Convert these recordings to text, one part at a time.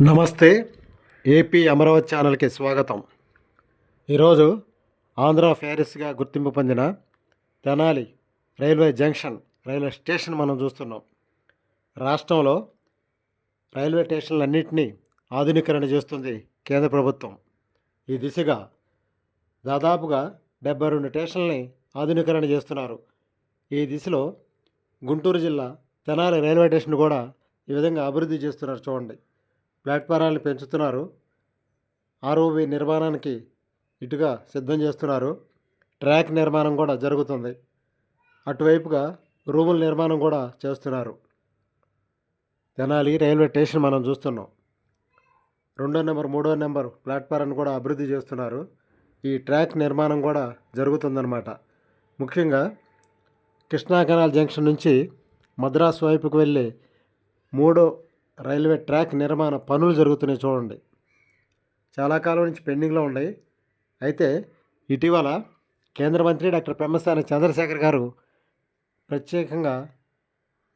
నమస్తే ఏపీ అమరావతి ఛానల్కి స్వాగతం. ఈరోజు ఆంధ్ర ఫ్యారిస్గా గుర్తింపు పొందిన Tenali railway junction railway station మనం చూస్తున్నాం. రాష్ట్రంలో రైల్వే స్టేషన్లన్నింటినీ ఆధునీకరణ చేస్తుంది కేంద్ర ప్రభుత్వం. ఈ దిశగా దాదాపుగా డెబ్బై రెండు స్టేషన్లని ఆధునీకరణ చేస్తున్నారు. ఈ దిశలో గుంటూరు జిల్లా తెనాలి రైల్వే స్టేషన్ కూడా ఈ విధంగా అభివృద్ధి చేస్తున్నారు చూడండి. ప్లాట్ఫారాలను పెంచుతున్నారు. ఆర్ఓబి నిర్మాణానికి ఇటుగా సిద్ధం చేస్తున్నారు. ట్రాక్ నిర్మాణం కూడా జరుగుతుంది. అటువైపుగా రూముల నిర్మాణం కూడా చేస్తున్నారు. తెనాలి రైల్వే స్టేషన్ మనం చూస్తున్నాం. రెండో నెంబర్ మూడో నెంబర్ ప్లాట్ఫారాన్ని కూడా అభివృద్ధి చేస్తున్నారు. ఈ ట్రాక్ నిర్మాణం కూడా జరుగుతుందన్నమాట. ముఖ్యంగా కృష్ణా కెనాల్ జంక్షన్ నుంచి మద్రాసు వైపుకు వెళ్ళే మూడో రైల్వే ట్రాక్ నిర్మాణ పనులు జరుగుతున్నాయి చూడండి. చాలా కాలం నుంచి పెండింగ్లో ఉన్నాయి. అయితే ఇటీవల కేంద్ర మంత్రి డాక్టర్ పెమ్మసాని చంద్రశేఖర్ గారు ప్రత్యేకంగా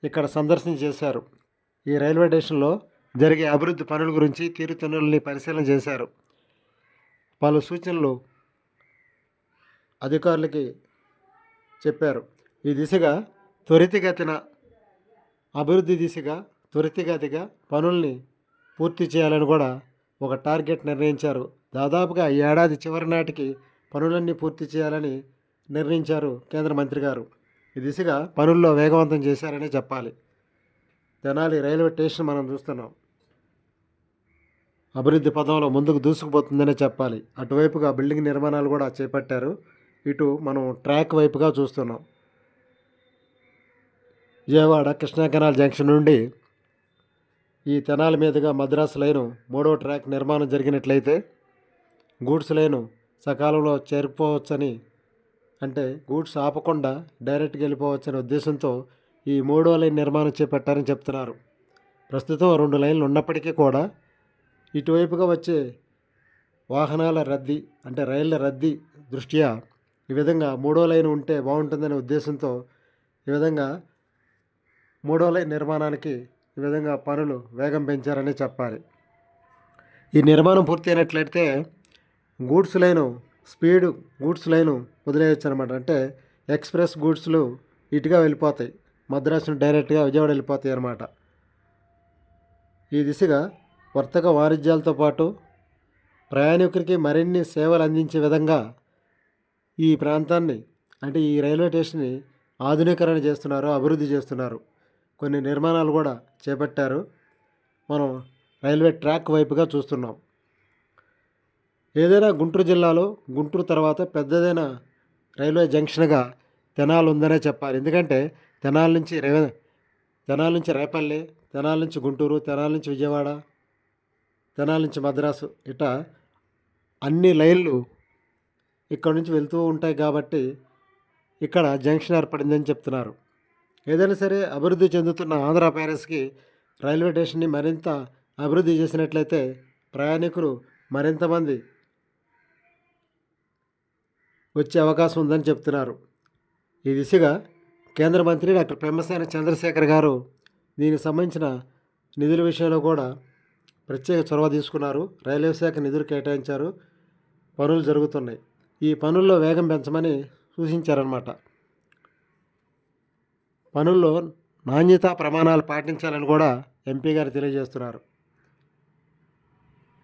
ఇక్కడ సందర్శన చేశారు. ఈ రైల్వే స్టేషన్లో జరిగే అభివృద్ధి పనుల గురించి తీరుతెన్నుల్ని పరిశీలన చేశారు. పలు సూచనలు అధికారులకి చెప్పారు. ఈ దిశగా త్వరితగతిన అభివృద్ధి దిశగా త్వరితగతిగా పనుల్ని పూర్తి చేయాలని కూడా ఒక టార్గెట్ నిర్ణయించారు. దాదాపుగా ఈ ఏడాది చివరి నాటికి పనులన్నీ పూర్తి చేయాలని నిర్ణయించారు కేంద్ర మంత్రి గారు. ఈ దిశగా పనుల్లో వేగవంతం చేశారనే చెప్పాలి. తెనాలి రైల్వే స్టేషన్ మనం చూస్తున్నాం. అభివృద్ధి పదంలో ముందుకు దూసుకుపోతుందనే చెప్పాలి. అటువైపుగా బిల్డింగ్ నిర్మాణాలు కూడా చేపట్టారు. ఇటు మనం ట్రాక్ వైపుగా చూస్తున్నాం. విజయవాడ కృష్ణా కెనాల్ జంక్షన్ నుండి ఈ తెనాల మీదుగా మద్రాసు లైను మూడో ట్రాక్ నిర్మాణం జరిగినట్లయితే గూడ్స్ లైను సకాలంలో చేరుకోవచ్చని అంటే గూడ్స్ ఆపకుండా డైరెక్ట్గా వెళ్ళిపోవచ్చనే ఉద్దేశంతో ఈ మూడో లైన్ నిర్మాణం చేపట్టారని చెప్తున్నారు. ప్రస్తుతం రెండు లైన్లు ఉన్నప్పటికీ కూడా ఇటువైపుగా వచ్చే వాహనాల రద్దీ అంటే రైళ్ళ రద్దీ దృష్ట్యా ఈ విధంగా మూడో లైన్ ఉంటే బాగుంటుందనే ఉద్దేశంతో ఈ విధంగా మూడో లైన్ నిర్మాణానికి ఈ విధంగా పనులు వేగం పెంచారని చెప్పాలి. ఈ నిర్మాణం పూర్తయినట్లయితే goods line speed goods line వదిలేయచ్చు అనమాట అంటే ఎక్స్ప్రెస్ గూడ్స్లు ఇటుగా వెళ్ళిపోతాయి. మద్రాసు డైరెక్ట్గా విజయవాడ వెళ్ళిపోతాయి అన్నమాట. ఈ దిశగా వర్తక వాణిజ్యాలతో పాటు ప్రయాణికులకి మరిన్ని సేవలు అందించే విధంగా ఈ ప్రాంతాన్ని అంటే ఈ రైల్వే స్టేషన్ని ఆధునీకరణ చేస్తున్నారు అభివృద్ధి చేస్తున్నారు. కొన్ని నిర్మాణాలు కూడా చేపట్టారు. మనం రైల్వే ట్రాక్ వైపుగా చూస్తున్నాం. ఏదైనా గుంటూరు జిల్లాలో గుంటూరు తర్వాత పెద్దదైన రైల్వే జంక్షన్గా తెనాలు ఉందనే చెప్పాలి. ఎందుకంటే తెనాల నుంచి రే తెనాల నుంచి రేపల్లి తెనాల నుంచి గుంటూరు తెనాల నుంచి విజయవాడ తెనాల నుంచి మద్రాసు ఇట అన్ని లైన్లు ఇక్కడ నుంచి వెళ్తూ ఉంటాయి కాబట్టి ఇక్కడ జంక్షన్ ఏర్పడిందని చెప్తున్నారు. ఏదైనా సరే అభివృద్ధి చెందుతున్న ఆంధ్ర ప్యారెస్కి రైల్వే స్టేషన్ని మరింత అభివృద్ధి చేసినట్లయితే ప్రయాణికులు మరింత మంది వచ్చే అవకాశం ఉందని చెప్తున్నారు. ఈ దిశగా కేంద్ర మంత్రి డాక్టర్ పెమ్మసాని చంద్రశేఖర్ గారు దీనికి సంబంధించిన నిధుల విషయంలో కూడా ప్రత్యేక చొరవ తీసుకున్నారు. రైల్వే శాఖ నిధులు కేటాయించారు. పనులు జరుగుతున్నాయి. ఈ పనుల్లో వేగం పెంచమని సూచించారన్నమాట. పనుల్లో నాణ్యత ప్రమాణాలు పాటించాలని కూడా ఎంపీ గారు తెలియజేస్తున్నారు.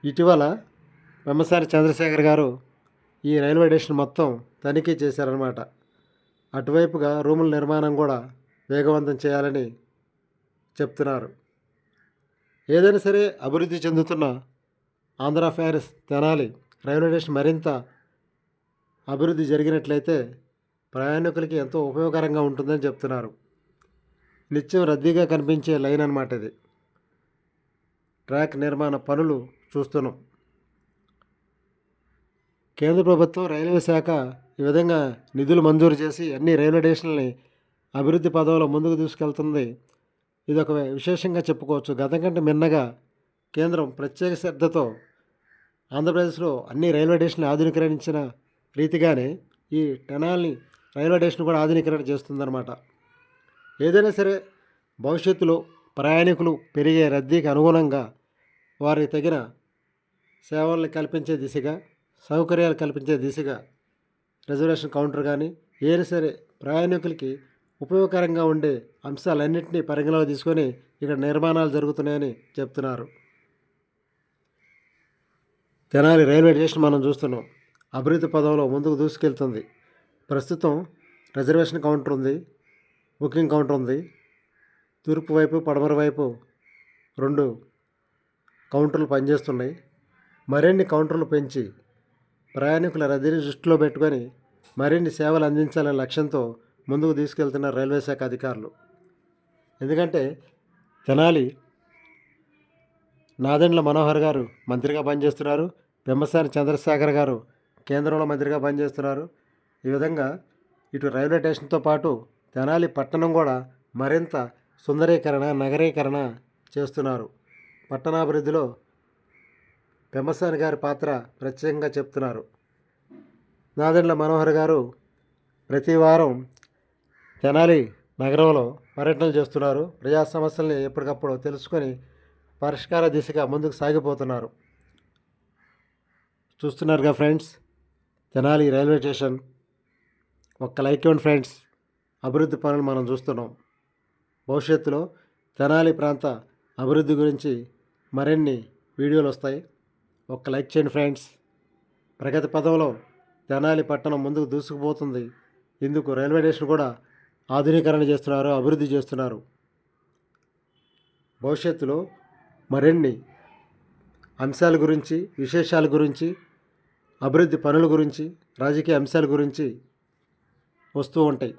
ఇటీవల వెమ్మసాని చంద్రశేఖర్ గారు ఈ రైల్వే స్టేషన్ మొత్తం తనిఖీ చేశారనమాట అటువైపుగా రూముల నిర్మాణం కూడా వేగవంతం చేయాలని చెప్తున్నారు. ఏదైనా సరే అభివృద్ధి చెందుతున్న Andhra Paris Tenali railway station మరింత అభివృద్ధి జరిగినట్లయితే ప్రయాణికులకి ఎంతో ఉపయోగకరంగా ఉంటుందని చెప్తున్నారు. నిత్యం రద్దీగా కనిపించే లైన్ అన్నమాట ఇది. ట్రాక్ నిర్మాణ పనులు చూస్తున్నాం. కేంద్ర ప్రభుత్వం రైల్వే శాఖ ఈ విధంగా నిధులు మంజూరు చేసి అన్ని రైల్వే స్టేషన్లని అభివృద్ధి పదవిలో ముందుకు తీసుకెళ్తుంది. ఇది ఒక విశేషంగా చెప్పుకోవచ్చు. గతం కంటే మిన్నగా కేంద్రం ప్రత్యేక శ్రద్ధతో ఆంధ్రప్రదేశ్లో అన్ని రైల్వే స్టేషన్లు ఆధునీకరించిన రీతిగానే ఈ టెనాల్ని రైల్వే స్టేషన్ కూడా ఆధునీకరణ చేస్తుందన్నమాట. ఏదైనా సరే భవిష్యత్తులో ప్రయాణికులు పెరిగే రద్దీకి అనుగుణంగా వారికి తగిన సేవలను కల్పించే దిశగా సౌకర్యాలు కల్పించే దిశగా రిజర్వేషన్ కౌంటర్ కానీ ఏది సరే ప్రయాణికులకి ఉపయోగకరంగా ఉండే అంశాలన్నింటినీ పరిగణలోకి తీసుకొని ఇక్కడ నిర్మాణాలు జరుగుతున్నాయని చెప్తున్నారు. తెనాలి రైల్వే స్టేషన్ మనం చూస్తున్నాం. అభివృద్ధి పదంలో ముందుకు దూసుకెళ్తుంది. ప్రస్తుతం రిజర్వేషన్ కౌంటర్ ఉంది. బుకింగ్ కౌంటర్ ఉంది. తూర్పు వైపు పడమర వైపు రెండు కౌంటర్లు పనిచేస్తున్నాయి. మరిన్ని కౌంటర్లు పెంచి ప్రయాణికుల రద్దీని దృష్టిలో పెట్టుకొని మరిన్ని సేవలు అందించాలనే లక్ష్యంతో ముందుకు తీసుకెళ్తున్న రైల్వే శాఖ అధికారులు. ఎందుకంటే తెనాలి నాదెండ్ల మనోహర్ గారు మంత్రిగా పనిచేస్తున్నారు. పెమ్మసాని చంద్రశేఖర్ గారు కేంద్రంలో మంత్రిగా పనిచేస్తున్నారు. ఈ విధంగా ఇటు రైల్వే స్టేషన్తో పాటు తెనాలి పట్టణం కూడా మరింత సుందరీకరణ నగరీకరణ చేస్తున్నారు. పట్టణాభివృద్ధిలో పెమ్మసాని గారి పాత్ర ప్రత్యేకంగా చెప్తున్నారు. నాదెండ్ల మనోహర్ గారు ప్రతి వారం తెనాలి నగరంలో పర్యటనలు చేస్తున్నారు. ప్రజా సమస్యల్ని ఎప్పటికప్పుడు తెలుసుకొని పరిష్కార దిశగా ముందుకు సాగిపోతున్నారు. చూస్తున్నారుగా ఫ్రెండ్స్ తెనాలి రైల్వే స్టేషన్. ఒక్క లైక్ ఇవ్వండి ఫ్రెండ్స్. అభివృద్ధి పనులు మనం చూస్తున్నాం. భవిష్యత్తులో తెనాలి ప్రాంత అభివృద్ధి గురించి మరిన్ని వీడియోలు వస్తాయి. ఒక్క లైక్ చేయండి ఫ్రెండ్స్. ప్రగతి పదంలో తెనాలి పట్టణం ముందుకు దూసుకుపోతుంది. ఇందుకు రైల్వే స్టేషన్ కూడా ఆధునీకరణ చేస్తున్నారు అభివృద్ధి చేస్తున్నారు. భవిష్యత్తులో మరిన్ని అంశాల గురించి విశేషాల గురించి అభివృద్ధి పనుల గురించి రాజకీయ అంశాల గురించి వస్తూ ఉంటాయి.